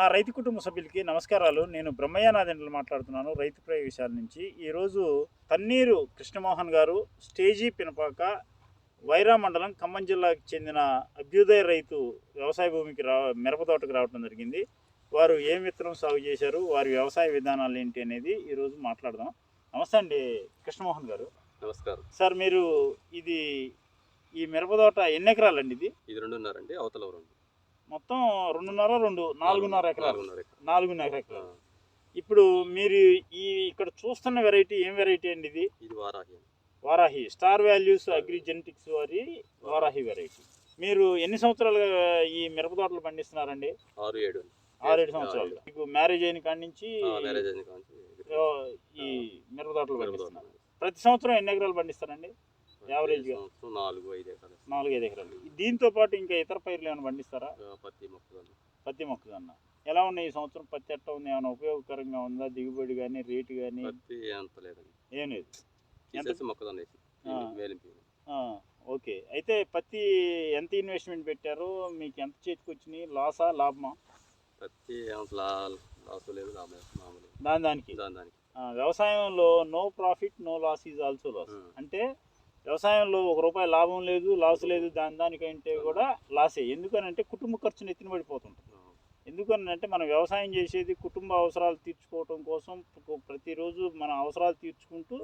నా రైతు కుటుంబ సభ్యులకి నమస్కారాలు. నేను బ్రహ్మయ్యనాథెండ్లు మాట్లాడుతున్నాను రైతు ప్రయోగశాల నుంచి. ఈరోజు తన్నీరు కృష్ణమోహన్ గారు స్టేజీ పినపాక వైరా మండలం ఖమ్మం జిల్లాకు చెందిన అభ్యుదయ రైతు వ్యవసాయ భూమికి రా మిరప తోటకు రావడం జరిగింది. వారు ఏం విత్తనం సాగు చేశారు వారి వ్యవసాయ విధానాలు ఏంటి అనేది ఈరోజు మాట్లాడదాం. నమస్తే అండి కృష్ణమోహన్ గారు. నమస్కారం. సార్ మీరు ఇది ఈ మిరప తోట ఎన్ని ఎకరాలండి ఇది? ఇది రెండున్నర అండి అవతల రెండు. మొత్తం రెండున్నర రెండు నాలుగున్నర ఎకరాలు. నాలుగున్నర ఎకరాలు. ఇప్పుడు మీరు ఈ ఇక్కడ చూస్తున్న వెరైటీ ఏం వెరైటీ అండి ఇది? ఇది Varahi. Varahi. Star values agri genetics వారి వారాహి వెరైటీ. మీరు ఎన్ని సంవత్సరాలుగా ఈ మిరప తోటలు పండిస్తున్నారండి? ఆరు ఏడు అండి. ఆరేడు సంవత్సరాలు. మీకు మ్యారేజ్ అయిన కాడి నుంచి ఈ మిరప తోటలు పండిస్తున్నారు. ప్రతి సంవత్సరం ఎన్ని ఎకరాలు పండిస్తారండి? Average గా? సంవత్సరం నాలుగు ఐదు ఎకరాలు వేస్తాం. నాలుగైదు ఎకరాలు. దీంతో పాటు ఇంకా ఇతర పైర్లు ఏమైనా పండిస్తారా? పత్తి మొక్కలు పత్తి మొక్కజొన్న. ఎలా ఉన్నాయి ఈ సంవత్సరం? పత్తి ఎట్ట ఉంది? ఏమైనా ఉపయోగకరంగా ఉందా? దిగుబడి కానీ రేటు కానీ పత్తి అంత లేదండి. ఏం లేదు. మొక్కజొన్న. వేలింపి ఓకే. అయితే పత్తి ఎంత ఇన్వెస్ట్మెంట్ పెట్టారు? మీకు ఎంత చేతికి వచ్చినాయి? లాసా లాభమా? పత్తి లాస్ లేదు దాని దానికి? దాని దానికి. వ్యవసాయంలో no profit no loss is also loss. అంటే వ్యవసాయంలో ఒక రూపాయి లాభం లేదు లాస్ లేదు దాని దానికంటే కూడా లాసే. ఎందుకనంటే కుటుంబ ఖర్చుని ఎత్తిన పడిపోతుంటుంది. ఎందుకనంటే మనం వ్యవసాయం చేసేది కుటుంబ అవసరాలు తీర్చుకోవటం కోసం ప్రతిరోజు మన అవసరాలు తీర్చుకుంటూ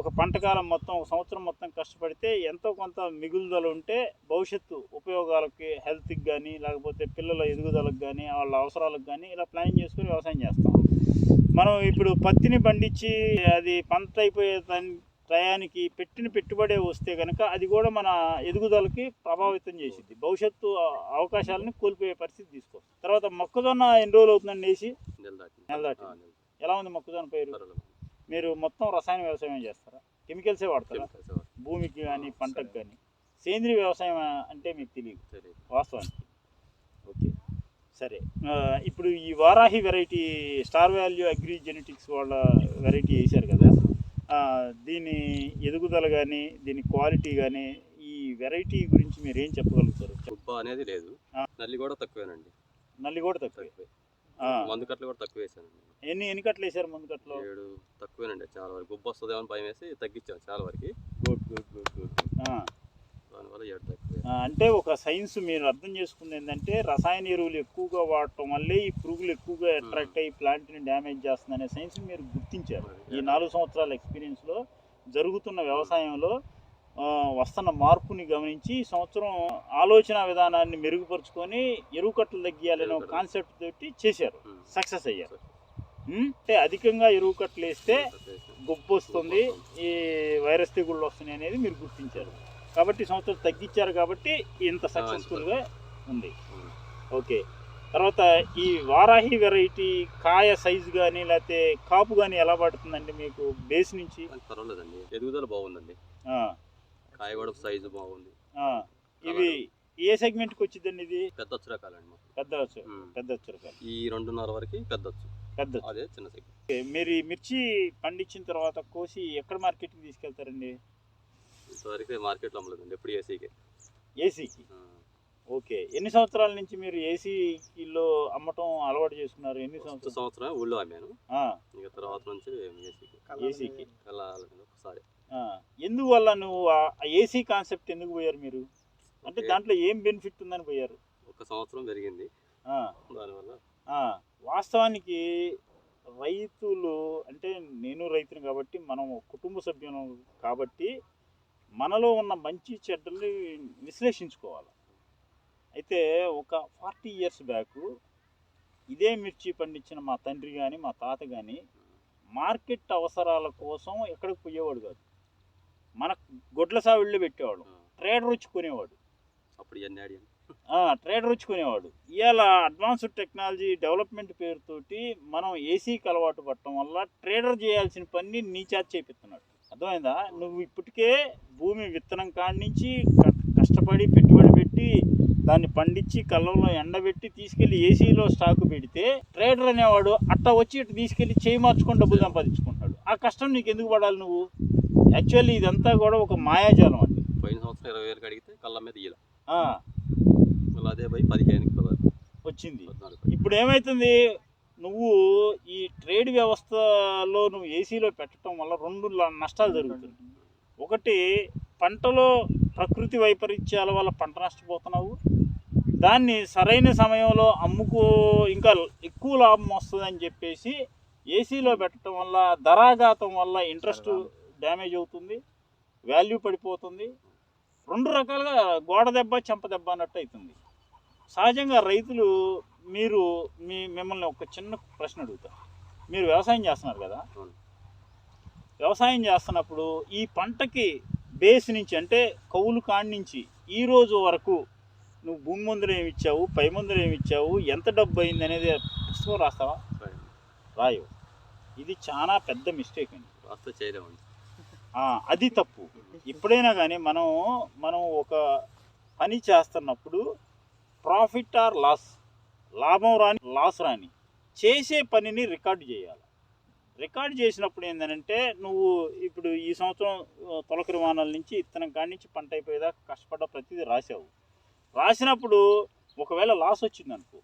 ఒక పంటకాలం మొత్తం ఒక సంవత్సరం మొత్తం కష్టపడితే ఎంతో కొంత మిగులుదల ఉంటే భవిష్యత్తు ఉపయోగాలకి హెల్త్కి కానీ లేకపోతే పిల్లల ఎదుగుదలకు కానీ వాళ్ళ అవసరాలకు కానీ ఇలా ప్లాన్ చేసుకుని వ్యవసాయం చేస్తాం. మనం ఇప్పుడు పత్తిని పండించి అది పంట అయిపోయే దాని టయానికి పెట్టిన పెట్టుబడే వస్తే కనుక అది కూడా మన ఎదుగుదలకి ప్రభావితం చేసిద్ది. భవిష్యత్తు అవకాశాలని కోల్పోయే పరిస్థితి తీసుకొస్తుంది. తర్వాత మొక్కజొన్న ఎన్ని రోజులు అవుతుందండి వేసి నెల దాటి ఎలా ఉంది మొక్కజొన్న పైరు. మీరు మొత్తం రసాయన వ్యవసాయం చేస్తారా? కెమికల్సే వాడతారా. భూమికి కానీ పంటకు కానీ సేంద్రీయ వ్యవసాయం అంటే మీకు తెలియదు. వాస్తవానికి. ఓకే. సరే. ఇప్పుడు ఈ Varahi variety star value agri genetics వాళ్ళ వెరైటీ వేశారు కదా. దీని ఎదుగుదల కానీ దీని క్వాలిటీ కానీ ఈ వెరైటీ గురించి మీరు ఏం చెప్పగలుగుతారు? గుబ్బ అనేది లేదు. నల్లి కూడా తక్కువేనండి. నల్లి కూడా తక్కువే. మందు కట్టలు కూడా తక్కువ వేసానండి. ఎన్ని ఎన్ని కట్టలు వేసారు ముందు కట్టలో? ఏడు తక్కువేనండి చాలా వరకు. గుబ్బ వస్తుందేమో భయం వేసి తగ్గించాం చాలా వరకు. గుడ్ గుడ్ గుడ్ గుడ్ దానివల్ల అంటే ఒక సైన్స్ మీరు అర్థం చేసుకుంది ఏంటంటే రసాయన ఎరువులు ఎక్కువగా వాడటం వల్లే ఈ పురుగులు ఎక్కువగా అట్రాక్ట్ అయ్యి ప్లాంట్ని డ్యామేజ్ చేస్తుందనే సైన్స్ మీరు గుర్తించారు. ఈ నాలుగు సంవత్సరాల ఎక్స్పీరియన్స్లో జరుగుతున్న వ్యవసాయంలో వస్తున్న మార్పుని గమనించి ఈ సంవత్సరం ఆలోచన విధానాన్ని మెరుగుపరుచుకొని ఎరువు కట్టలు తగ్గియాలనే ఒక కాన్సెప్ట్ తోటి చేశారు. సక్సెస్ అయ్యారు. అంటే అధికంగా ఎరువు కట్టలు వేస్తే గొప్ప వస్తుంది ఈ వైరస్ తెగుళ్ళు వస్తున్నాయి అనేది మీరు గుర్తించారు. కాబట్టి సంవత్సరం తగ్గించారు కాబట్టి ఇంత సక్సెస్ఫుల్గా ఉంది. ఓకే. తర్వాత ఈ వారాహి వెరైటీ కాయ సైజు కానీ లేకపోతే కాపు కానీ ఎలా పడుతుందండి మీకు బేస్ నుంచి? పర్వాలేదండి. ఎదుగుదల బాగుందండి. కాయ కూడా సైజు బాగుంది. ఇవి ఏ సెగ్మెంట్కి వచ్చిందండి ఇది? పెద్ద వచ్చి రకాలండి మాకు. పెద్ద ఉమ్. పెద్ద వచ్చు రకాలు. ఈ రెండున్నర వరకు పెద్ద వచ్చు పెద్ద. అదే చిన్న సెగ్మెంట్ మీరు మిర్చి పండించిన తర్వాత కోసి ఎక్కడ మార్కెట్కి తీసుకెళ్తారండి? ఇంతవరకు మార్కెట్లో అమ్మలేదండి ఎప్పుడు ఏసీకి. ఏసీకి? ఓకే. ఎన్ని సంవత్సరాల నుంచి మీరు ఏసీలో అమ్మటం అలవాటు చేసుకున్నారు? ఎన్ని సంవత్సరాలు? సంవత్సరం ఊళ్ళో అమ్మాను. ఆ, ఇంకా తర్వాత నుంచి ఏసీకి. ఏసీకి. ఒకసారి. ఆ, ఎందువల్ల నువ్వు ఆ ఏసీ కాన్సెప్ట్ ఎందుకు పోయారు మీరు? అంటే. దాంట్లో ఏం బెనిఫిట్ ఉందని పోయారు? ఒక సంవత్సరం పెరిగింది. ఆ, దానివల్ల. ఆ, వాస్తవానికి రైతులు అంటే నేను రైతుని కాబట్టి మనం కుటుంబ సభ్యులు కాబట్టి మనలో ఉన్న మంచి చెడ్డల్ని విశ్లేషించుకోవాలి. అయితే ఒక ఫార్టీ ఇయర్స్ బ్యాక్ ఇదే మిర్చి పండించిన మా తండ్రి కానీ మా తాత కానీ మార్కెట్ అవసరాల కోసం ఎక్కడికి పోయేవాడు కాదు. మన గొడ్ల సావిళ్ళు పెట్టేవాడు ట్రేడర్ వచ్చి కొనేవాడు. అప్పుడు ట్రేడర్ వచ్చుకునేవాడు ఇవాళ అడ్వాన్స్డ్ టెక్నాలజీ డెవలప్మెంట్ పేరుతోటి మనం ఏసీకి అలవాటు పడటం వల్ల ట్రేడర్ చేయాల్సిన పని నీ చేత చేపిస్తున్నాడు. అర్థమైందా? నువ్వు ఇప్పటికే భూమి విత్తనం కాడి నుంచి కష్టపడి పెట్టుబడి పెట్టి దాన్ని పండించి కళ్ళంలో ఎండబెట్టి తీసుకెళ్ళి ఏసీలో స్టాక్ పెడితే ట్రేడర్ అనేవాడు అట్ట వచ్చి ఇటు తీసుకెళ్ళి చేయి మార్చుకొని డబ్బులు సంపాదించుకుంటాడు. ఆ కష్టం నీకు ఎందుకు పడాలి నువ్వు? యాక్చువల్లీ ఇదంతా కూడా ఒక మాయాజాలం అండి పోయిన సంవత్సరం ఇరవై వేలకు అడిగితే కళ్ళ మీద ఇయ్యాల అదే పోయి పదిహేనుకి పదహారు వచ్చింది. ఇప్పుడు ఏమవుతుంది నువ్వు ఈ ట్రేడ్ వ్యవస్థలో నువ్వు ఏసీలో పెట్టడం వల్ల రెండు నష్టాలు జరుగుతుంది. ఒకటి పంటలో ప్రకృతి వైపరీత్యాల వల్ల పంట నష్టపోతున్నావు. దాన్ని సరైన సమయంలో అమ్ముకో ఇంకా ఎక్కువ లాభం వస్తుందని చెప్పేసి ఏసీలో పెట్టడం వల్ల ధరాఘాతం వల్ల ఇంట్రెస్ట్ డ్యామేజ్ అవుతుంది వాల్యూ పడిపోతుంది. రెండు రకాలుగా గోడ దెబ్బ చెంప దెబ్బ అన్నట్టు అవుతుంది. సహజంగా రైతులు మీరు మీ మిమ్మల్ని ఒక చిన్న ప్రశ్న అడుగుతా. మీరు వ్యవసాయం చేస్తున్నారు కదా. వ్యవసాయం చేస్తున్నప్పుడు ఈ పంటకి బేస్ నుంచి అంటే కౌలు కాడి నుంచి ఈ రోజు వరకు నువ్వు భూమి మందులు ఏమి ఇచ్చావు పై మందులు ఏమి ఇచ్చావు ఎంత డబ్బు అయింది అనేది పుస్తకం రాస్తావా. రాయవు. ఇది చాలా పెద్ద మిస్టేక్ అండి. రాస్తే చేయలేమండి ఆ, అది తప్పు. ఎప్పుడైనా కానీ మనం మనం ఒక పని చేస్తున్నప్పుడు ప్రాఫిట్ ఆర్ లాస్? లాభం రాని లాస్ రాని. చేసే పనిని రికార్డు చేయాలి. రికార్డు చేసినప్పుడు ఏంటంటే నువ్వు ఇప్పుడు ఈ సంవత్సరం తొలకరి వానాల నుంచి ఇత్తనం కాడి నుంచి పంట అయిపోయేదాకా కష్టపడ్డ ప్రతిదీ రాసావు. రాసినప్పుడు ఒకవేళ లాస్ వచ్చింది అనుకో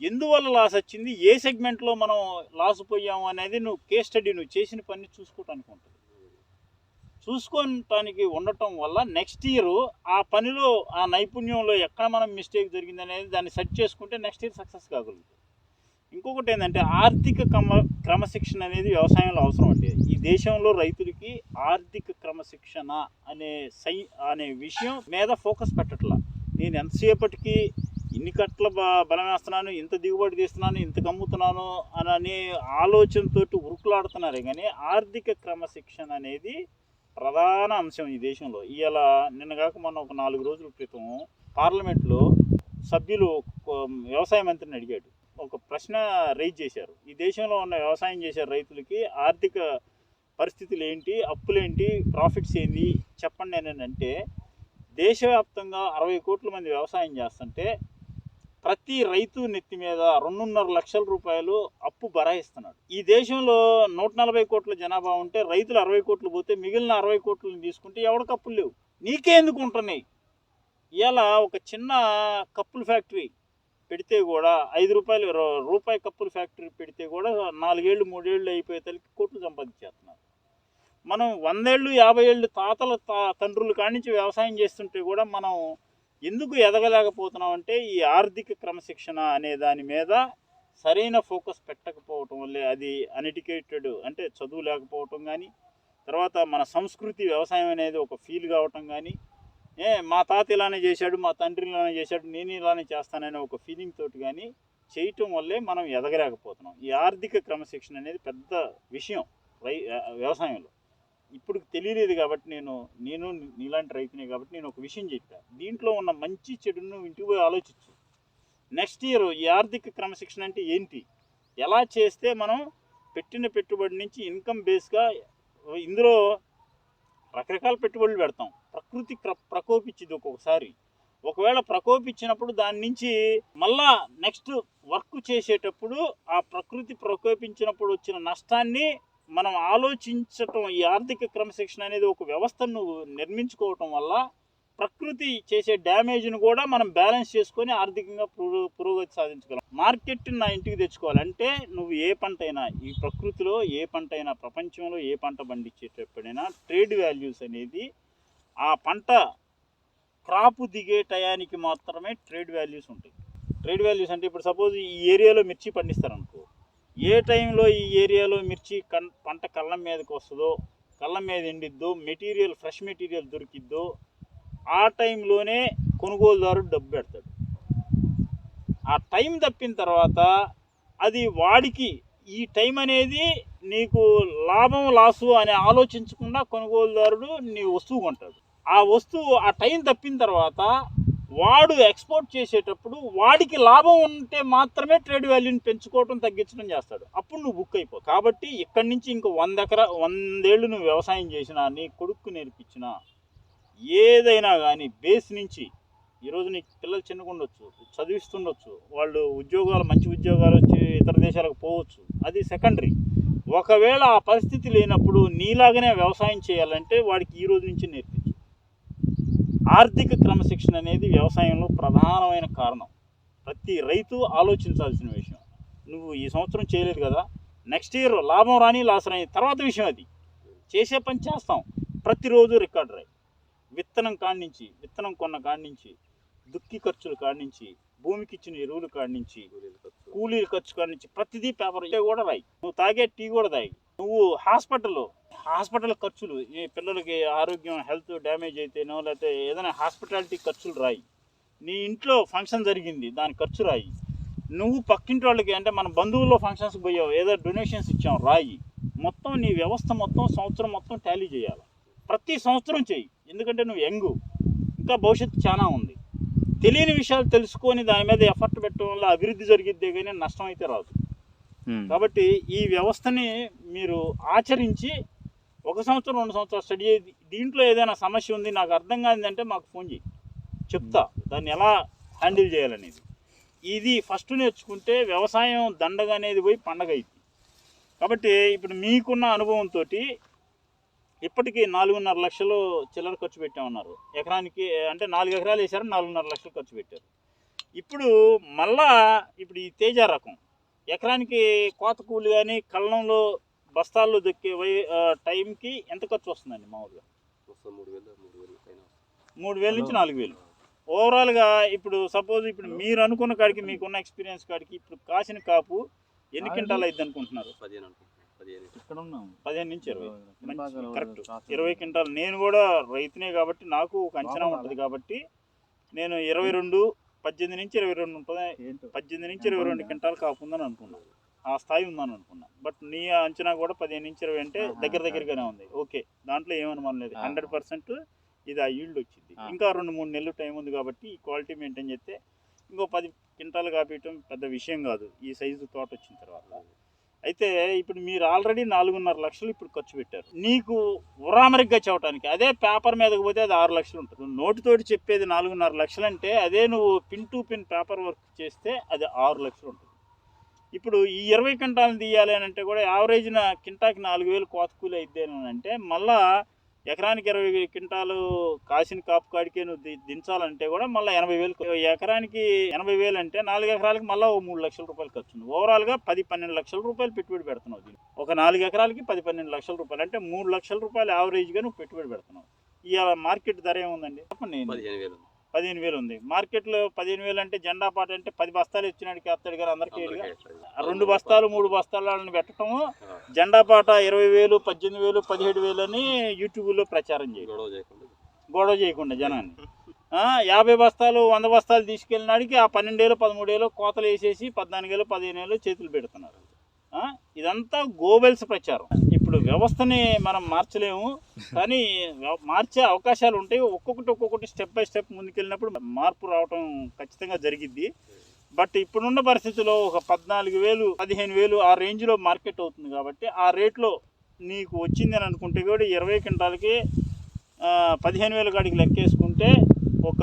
ఎందువల్ల లాస్ వచ్చింది? ఏ సెగ్మెంట్లో మనం లాస్ పోయాము అనేది నువ్వు కేస్ స్టడీ నువ్వు చేసిన పని చూసుకోవటానికి ఉంటుంది. చూసుకోవటానికి ఉండటం వల్ల నెక్స్ట్ ఇయర్ ఆ పనిలో ఆ నైపుణ్యంలో ఎక్కడ మనం మిస్టేక్ జరిగింది అనేది దాన్ని సెట్ చేసుకుంటే నెక్స్ట్ ఇయర్ సక్సెస్ కాగలుగుతుంది ఇంకొకటి ఏంటంటే ఆర్థిక క్రమ క్రమశిక్షణ అనేది వ్యవసాయంలో అవసరం అండి. ఈ దేశంలో రైతులకి ఆర్థిక క్రమశిక్షణ అనే సై అనే విషయం మీద ఫోకస్ పెట్టట్లా. నేను ఎంతసేపటికి ఇన్ని కట్ల బ- బలం వేస్తున్నాను ఇంత దిగుబడి తీస్తున్నాను ఇంత కమ్ముతున్నాను అని అనే ఆలోచనతోటి ఉరుకులాడుతున్నారే కానీ ఆర్థిక క్రమశిక్షణ అనేది ప్రధాన అంశం ఈ దేశంలో. ఇవాళ నిన్నగాక మొన్న ఒక నాలుగు రోజుల క్రితం పార్లమెంట్లో సభ్యులు వ్యవసాయ మంత్రిని అడిగాడు. ఒక ప్రశ్న రైజ్ చేశారు. ఈ దేశంలో ఉన్న వ్యవసాయం చేసే రైతులకి ఆర్థిక పరిస్థితులు ఏంటి అప్పులేంటి ప్రాఫిట్స్ ఏంటి చెప్పండి అని అంటే దేశవ్యాప్తంగా అరవై కోట్ల మంది వ్యవసాయం చేస్తుంటే ప్రతి రైతు నెత్తి మీద రెండున్నర లక్షల రూపాయలు అప్పు బరాయిస్తున్నాడు. ఈ దేశంలో నూట నలభై కోట్ల జనాభా ఉంటే రైతులు అరవై కోట్లు పోతే మిగిలిన అరవై కోట్లను తీసుకుంటే ఎవడికి అప్పులు లేవు? నీకే ఎందుకు ఉంటున్నాయి? ఇలా ఒక చిన్న కప్పుల ఫ్యాక్టరీ పెడితే కూడా ఐదు రూపాయలు రూపాయి కప్పుల ఫ్యాక్టరీ పెడితే కూడా నాలుగేళ్ళు మూడేళ్ళు అయిపోయేసరికి కోట్లు సంపాదించేస్తున్నారు. మనం వందేళ్ళు యాభై ఏళ్ళు తాతల తా తండ్రులు కాడి నుంచి వ్యవసాయం చేస్తుంటే కూడా మనం ఎందుకు ఎదగలేకపోతున్నాం అంటే ఈ ఆర్థిక క్రమశిక్షణ అనే దాని మీద సరైన ఫోకస్ పెట్టకపోవటం వల్లే అది అన్ఎడ్యుకేటెడ్ అంటే చదువు లేకపోవటం కానీ తర్వాత మన సంస్కృతి వ్యవసాయం అనేది ఒక ఫీల్ కావటం కానీ ఏ మా తాత ఇలానే చేశాడు మా తండ్రి ఇలానే చేశాడు నేను ఇలానే చేస్తాననే ఒక ఫీలింగ్ తోటి కానీ చేయటం వల్లే మనం ఎదగలేకపోతున్నాం. ఈ ఆర్థిక క్రమశిక్షణ అనేది పెద్ద విషయం రై వ్యవసాయంలో. ఇప్పుడు తెలియలేదు కాబట్టి నేను నేను నీలాంటి రైతునే కాబట్టి నేను ఒక విషయం చెప్పాను దీంట్లో ఉన్న మంచి చెడును ఇంటికి పోయి ఆలోచించు. నెక్స్ట్ ఇయర్ ఈ ఆర్థిక క్రమశిక్షణ అంటే ఏంటి? ఎలా చేస్తే మనం పెట్టిన పెట్టుబడి నుంచి ఇన్కమ్ బేస్గా ఇందులో రకరకాల పెట్టుబడులు పెడతాం. ప్రకృతి ప్ర ప్రకోపించింది ఒక్కొక్కసారి. ఒకవేళ ప్రకోపించినప్పుడు దాని నుంచి మళ్ళా నెక్స్ట్ వర్క్ చేసేటప్పుడు ఆ ప్రకృతి ప్రకోపించినప్పుడు వచ్చిన నష్టాన్ని మనం ఆలోచించటం ఈ ఆర్థిక క్రమశిక్షణ అనేది ఒక వ్యవస్థను నువ్వు నిర్మించుకోవటం వల్ల ప్రకృతి చేసే డ్యామేజ్ను కూడా మనం బ్యాలెన్స్ చేసుకొని ఆర్థికంగా పురోగతి సాధించగలం. మార్కెట్ని నా ఇంటికి తెచ్చుకోవాలంటే నువ్వు ఏ పంట అయినా ఈ ప్రకృతిలో ఏ పంట అయినా ప్రపంచంలో ఏ పంట పండించేటప్పుడైనా ట్రేడ్ వాల్యూస్ అనేది ఆ పంట క్రాప్ దిగే టయానికి మాత్రమే ట్రేడ్ వాల్యూస్ ఉంటాయి. ట్రేడ్ వాల్యూస్ అంటే ఇప్పుడు సపోజ్ ఈ ఏరియాలో మిర్చి పండిస్తారనుకో ఏ టైంలో ఈ ఏరియాలో మిర్చి కన్ పంట కళ్ళం మీదకి వస్తుందో కళ్ళం మీద ఎండిద్దో మెటీరియల్ ఫ్రెష్ మెటీరియల్ దొరికిద్దో ఆ టైంలోనే కొనుగోలుదారుడు డబ్బు పెడతాడు. ఆ టైం తప్పిన తర్వాత అది వాడికి ఈ టైం అనేది నీకు లాభం లాసు అని ఆలోచించకుండా కొనుగోలుదారుడు నీ వస్తువు కొంటాడు. ఆ వస్తువు ఆ టైం తప్పిన తర్వాత వాడు ఎక్స్పోర్ట్ చేసేటప్పుడు వాడికి లాభం ఉంటే మాత్రమే ట్రేడ్ వాల్యూని పెంచుకోవటం తగ్గించడం చేస్తాడు. అప్పుడు నువ్వు బుక్ అయిపో. కాబట్టి ఇక్కడి నుంచి ఇంకో వంద ఎకరా వందేళ్ళు నువ్వు వ్యవసాయం చేసినా నీ కొడుకు నేర్పించినా ఏదైనా కానీ బేస్ నుంచి ఈరోజు నీ పిల్లలు చిన్నగా ఉండొచ్చు చదివిస్తుండొచ్చు వాళ్ళు ఉద్యోగాలు మంచి ఉద్యోగాలు వచ్చి ఇతర దేశాలకు పోవచ్చు అది సెకండరీ ఒకవేళ ఆ పరిస్థితి లేనప్పుడు నీలాగనే వ్యవసాయం చేయాలంటే వాడికి ఈ రోజు నుంచి నేర్పించు ఆర్థిక క్రమశిక్షణ అనేది వ్యవసాయంలో ప్రధానమైన కారణం. ప్రతి రైతు ఆలోచించాల్సిన విషయం. నువ్వు ఈ సంవత్సరం చేయలేదు కదా నెక్స్ట్ ఇయర్ లాభం రాని లాస్ రాని తర్వాత విషయం అది. చేసే పని చేస్తాం. ప్రతిరోజు రికార్డ్ రాయి. విత్తనం కాడి నుంచి విత్తనం కొన్న కాడి నుంచి దుక్కి ఖర్చుల కాడి నుంచి భూమికి ఇచ్చిన ఎరువుల కాడి నుంచి కూలీల ఖర్చు. కూలీల ఖర్చు కాడి నుంచి ప్రతిదీ పేపర్ కూడా రాయి. నువ్వు తాగే టీ కూడా తాగి నువ్వు హాస్పిటల్లో హాస్పిటల్ ఖర్చులు ఈ పిల్లలకి ఆరోగ్యం హెల్త్ డ్యామేజ్ అయితేనో లేకపోతే ఏదైనా హాస్పిటాలిటీ ఖర్చులు రాయి. నీ ఇంట్లో ఫంక్షన్ జరిగింది దాని ఖర్చు రాయి. నువ్వు పక్కింటి వాళ్ళకి అంటే మన బంధువుల్లో ఫంక్షన్స్ పోయావు ఏదో డొనేషన్స్ ఇచ్చాం రాయి. మొత్తం నీ వ్యవస్థ మొత్తం సంవత్సరం మొత్తం టాలీ చేయాలి. ప్రతి సంవత్సరం చెయ్యి ఎందుకంటే నువ్వు యంగు. ఇంకా భవిష్యత్తు చాలా ఉంది. తెలియని విషయాలు తెలుసుకొని దాని మీద ఎఫర్ట్ పెట్టడం వల్ల అభివృద్ధి జరిగిద్దే కానీ నష్టం అయితే రాదు. కాబట్టి ఈ వ్యవస్థని మీరు ఆచరించి ఒక సంవత్సరం రెండు సంవత్సరాలు స్టడీ దీంట్లో ఏదైనా సమస్య ఉంది నాకు అర్థం కానిదంటే మాకు ఫోన్ చేయి. చెప్తా. దాన్ని ఎలా హ్యాండిల్ చేయాలనేది. ఇది ఫస్ట్ నేర్చుకుంటే వ్యవసాయం దండగ అనేది పోయి పండగ అయింది కాబట్టి ఇప్పుడు మీకున్న అనుభవంతో ఇప్పటికీ నాలుగున్నర లక్షలు చిల్లర ఖర్చు పెట్టామన్నారు. ఎకరానికి అంటే నాలుగు ఎకరాలు వేసారు నాలుగున్నర లక్షలు ఖర్చు పెట్టారు. ఇప్పుడు మళ్ళా ఇప్పుడు ఈ తేజ రకం. ఎకరానికి కోత కూలి కానీ కళ్ళంలో బస్తాల్లో దొక్కే వై టైంకి ఎంత ఖర్చు వస్తుందండి మామూలుగా? మూడు వేలు నుంచి నాలుగు వేలు. ఓవరాల్గా ఇప్పుడు సపోజ్ ఇప్పుడు మీరు అనుకున్న కాడికి మీకున్న ఎక్స్పీరియన్స్ కాడికి ఇప్పుడు కాసిన కాపు ఎన్ని క్వింటాలు అయింది అనుకుంటున్నారు పదిహేను. నుంచి ఇరవై. కరెక్ట్ ఇరవై క్వింటాల్. నేను కూడా రైతునే కాబట్టి నాకు ఒక అంచనా ఉంటుంది కాబట్టి నేను ఇరవై రెండు పద్దెనిమిది నుంచి ఇరవై రెండు ఉంటుంది? పద్దెనిమిది నుంచి ఇరవై రెండు క్వింటాల్ కాపుందని అనుకున్నాను ఆ స్థాయి ఉందని అనుకున్నా బట్ నీ అంచనా కూడా పదిహేను నుంచి ఇరవై అంటే దగ్గర దగ్గరగానే ఉంది. ఓకే దాంట్లో ఏమనుమానం లేదు. హండ్రెడ్ పర్సెంట్ ఇది ఆ ఈల్డ్ వచ్చింది. ఇంకా రెండు మూడు నెలలు టైం ఉంది కాబట్టి ఈ క్వాలిటీ మెయింటైన్ చేస్తే ఇంకో పది క్వింటాలు కాపీయటం పెద్ద విషయం కాదు. ఈ సైజు తోట వచ్చిన తర్వాత. అయితే ఇప్పుడు మీరు ఆల్రెడీ నాలుగున్నర లక్షలు ఇప్పుడు ఖర్చు పెట్టారు. నీకు ఉరామరిగ్గా చెప్పడానికి అదే పేపర్ మీదకి పోతే అది ఆరు లక్షలు ఉంటుంది. నోటితోటి చెప్పేది నాలుగున్నర లక్షలు అంటే అదే నువ్వు pin to pin paper work చేస్తే అది ఆరు లక్షలు ఉంటుంది. ఇప్పుడు ఈ ఇరవై క్వింటాలు తీయాలి అని అంటే కూడా యావరేజ్న కింటాకి నాలుగు వేలు కోత కూలి అయిద్ది అని అంటే మళ్ళా ఎకరానికి ఇరవై క్వింటాలు కాసిన కాపు కాడికే నువ్వు దించాలంటే కూడా మళ్ళీ ఎనభై వేలు ఎకరానికి ఎనభై వేలు అంటే నాలుగు ఎకరాలకి మళ్ళీ ఓ మూడు లక్షల రూపాయలు ఖర్చు. ఉంది ఓవరాల్గా పది పన్నెండు లక్షల రూపాయలు పెట్టుబడి పెడుతున్నావు దీన్ని ఒక నాలుగు ఎకరాలకి పది పన్నెండు లక్షల రూపాయలు అంటే మూడు లక్షల రూపాయలు యావరేజ్గా నువ్వు పెట్టుబడి పెడుతున్నావు. ఇవాళ మార్కెట్ ధర ఏముందండి? చెప్పండి. పదిహేను వేలు పదిహేను వేలు ఉంది. మార్కెట్లో పదిహేను వేలు అంటే జెండా పాట అంటే పది బస్తాలు ఇచ్చినాడికి వస్తాడు కానీ అందరికీ? రెండు బస్తాలు మూడు బస్తాలు వాళ్ళని పెట్టడము జెండా పాట ఇరవై వేలు పద్దెనిమిది వేలు పదిహేడు వేలు అని యూట్యూబ్లో ప్రచారం చేయడం గొడవ చేయకుండా. గొడవ చేయకుండా జనాన్ని. యాభై బస్తాలు వంద బస్తాలు తీసుకెళ్ళినాడికి ఆ పన్నెండేళ్ళు పదమూడేళ్ళు కోతలు వేసేసి పద్నాలుగేళ్ళు పదిహేను ఏళ్ళు చేతులు పెడుతున్నారు. ఇదంతా గోబెల్స్ ప్రచారం. ఇప్పుడు వ్యవస్థని మనం మార్చలేము. కానీ మార్చే అవకాశాలు ఉంటాయి. ఒక్కొక్కటి ఒక్కొక్కటి స్టెప్ బై స్టెప్ ముందుకెళ్ళినప్పుడు మార్పు రావటం ఖచ్చితంగా జరిగిద్ది. బట్ ఇప్పుడున్న పరిస్థితిలో ఒక పద్నాలుగు వేలు పదిహేను వేలు ఆ రేంజ్లో మార్కెట్ అవుతుంది కాబట్టి ఆ రేట్లో నీకు వచ్చింది అని అనుకుంటే కూడా ఇరవై క్వింటాలకి పదిహేను వేల కాడికి లెక్కేసుకుంటే ఒక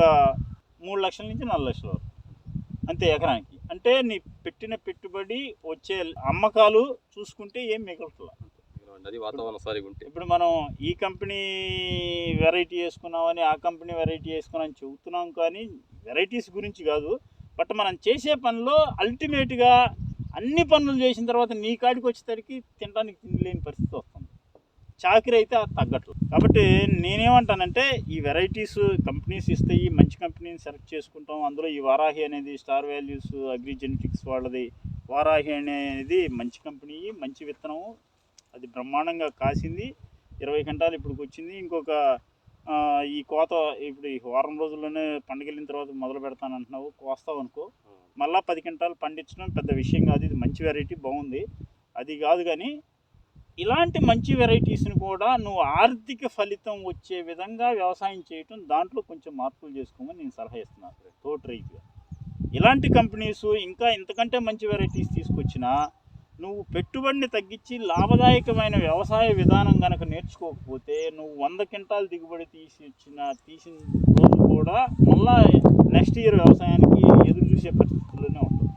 మూడు లక్షల నుంచి నాలుగు లక్షల వరకు. అంతే ఎకరానికి. అంటే నీ పెట్టిన పెట్టుబడి వచ్చే అమ్మకాలు చూసుకుంటే ఏం మిగలట్లా. అది వాతావరణం సరిగా ఉంటే. ఇప్పుడు మనం ఈ కంపెనీ వెరైటీ వేసుకున్నామని ఆ కంపెనీ వెరైటీ వేసుకున్నామని చెబుతున్నాం కానీ వెరైటీస్ గురించి కాదు. బట్ మనం చేసే పనిలో అల్టిమేట్గా అన్ని పనులు చేసిన తర్వాత నీ కాడికి వచ్చేసరికి తినడానికి తినలేని పరిస్థితి వస్తుంది. చాకరీ అయితే అది తగ్గట్లు కాబట్టి నేనేమంటానంటే ఈ వెరైటీస్ కంపెనీస్ ఇస్తాయి మంచి కంపెనీని సెలెక్ట్ చేసుకుంటాం. అందులో ఈ వారాహి అనేది స్టార్ వాల్యూస్ అగ్రి జెనెటిక్స్ వాళ్ళది. వారాహి అనేది మంచి కంపెనీ మంచి విత్తనం అది బ్రహ్మాండంగా కాసింది. ఇరవై గంటలు ఇప్పుడు వచ్చింది. ఇంకొక ఈ కోత ఇప్పుడు ఈ వారం రోజుల్లోనే పండుగ వెళ్ళిన తర్వాత మొదలు పెడతాను అంటున్నావు. కోస్తావు అనుకో. మళ్ళా పది క్వింటాలు పండించడం పెద్ద విషయం కాదు. ఇది మంచి వెరైటీ బాగుంది. అది కాదు కానీ ఇలాంటి మంచి వెరైటీస్ని కూడా నువ్వు ఆర్థిక ఫలితం వచ్చే విధంగా వ్యవసాయం చేయటం దాంట్లో కొంచెం మార్పులు చేసుకోమని నేను సలహా ఇస్తున్నాను. తోటి రైతుగా. ఇలాంటి కంపెనీస్ ఇంకా ఇంతకంటే మంచి వెరైటీస్ తీసుకొచ్చినా నువ్వు పెట్టుబడిని తగ్గించి లాభదాయకమైన వ్యవసాయ విధానం కనుక నేర్చుకోకపోతే నువ్వు వంద క్వింటాల్ దిగుబడి తీసి ఇచ్చిన తీసిన రోజు కూడా మళ్ళా నెక్స్ట్ ఇయర్ వ్యవసాయానికి ఎదురు చూసే పరిస్థితుల్లోనే ఉంటుంది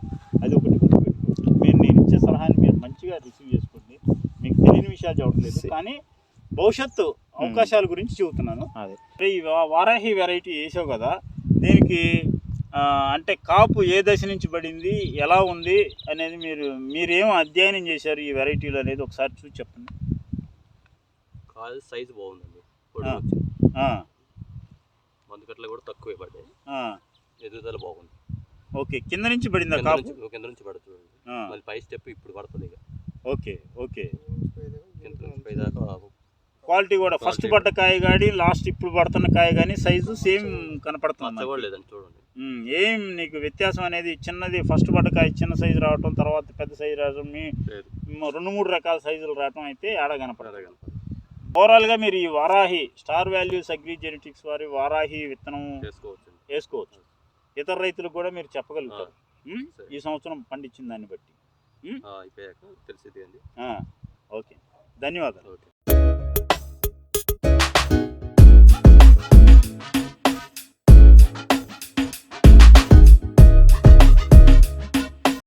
అది ఒకటి గుర్తుపెట్టుకోండి. మీరు నేను ఇచ్చే సలహాని మీరు మంచిగా రిసీవ్ చేసుకోండి. మీకు తెలియని విషయాలు చెప్పట్లేదు కానీ భవిష్యత్తు అవకాశాల గురించి చెబుతున్నాను. అదే. ఈ వారాహి వెరైటీ వేసావు కదా దీనికి అంటే కాపు ఏ దశ నుంచి పడింది ఎలా ఉంది అనేది మీరు మీరేం అధ్యయనం చేశారు ఈ వెరైటీలు అనేది ఒకసారి చూసి చెప్పండి. కాయ సైజు బాగుందండి మందు కట్టలు కూడా తక్కువే పడ్డాయి. ఎదుగుదల బాగుంది. ఓకే కింద నుంచి పడిందా కింద కాపు? కింద నుంచి పడుతుంది మళ్ళీ పై స్టెప్ ఇప్పుడు పడుతుంది ఇక. Okay okay. కింద నుంచి పై దాకా క్వాలిటీ కూడా ఫస్ట్ పడ్డ కాయ కానీ లాస్ట్ ఇప్పుడు పడుతున్న కాయ కానీ సైజు సేమ్ కనపడుతుంది చూడండి. ఏం నీకు వ్యత్యాసం అనేది చిన్నది ఫస్ట్ పడక చిన్న సైజు రావటం తర్వాత పెద్ద సైజు రావడం మీ రెండు మూడు రకాల సైజులు రావటం అయితే ఆడ కనపడదు. ఓవరాల్గా మీరు ఈ Varahi star values agri genetics వారి వారాహి విత్తనం వేసుకోవచ్చు. వేసుకోవచ్చు. ఇతర రైతులకు కూడా మీరు చెప్పగలుగుతారు. ఈ సంవత్సరం పండించిన దాన్ని బట్టి. ఓకే. ధన్యవాదాలు. ఓకే.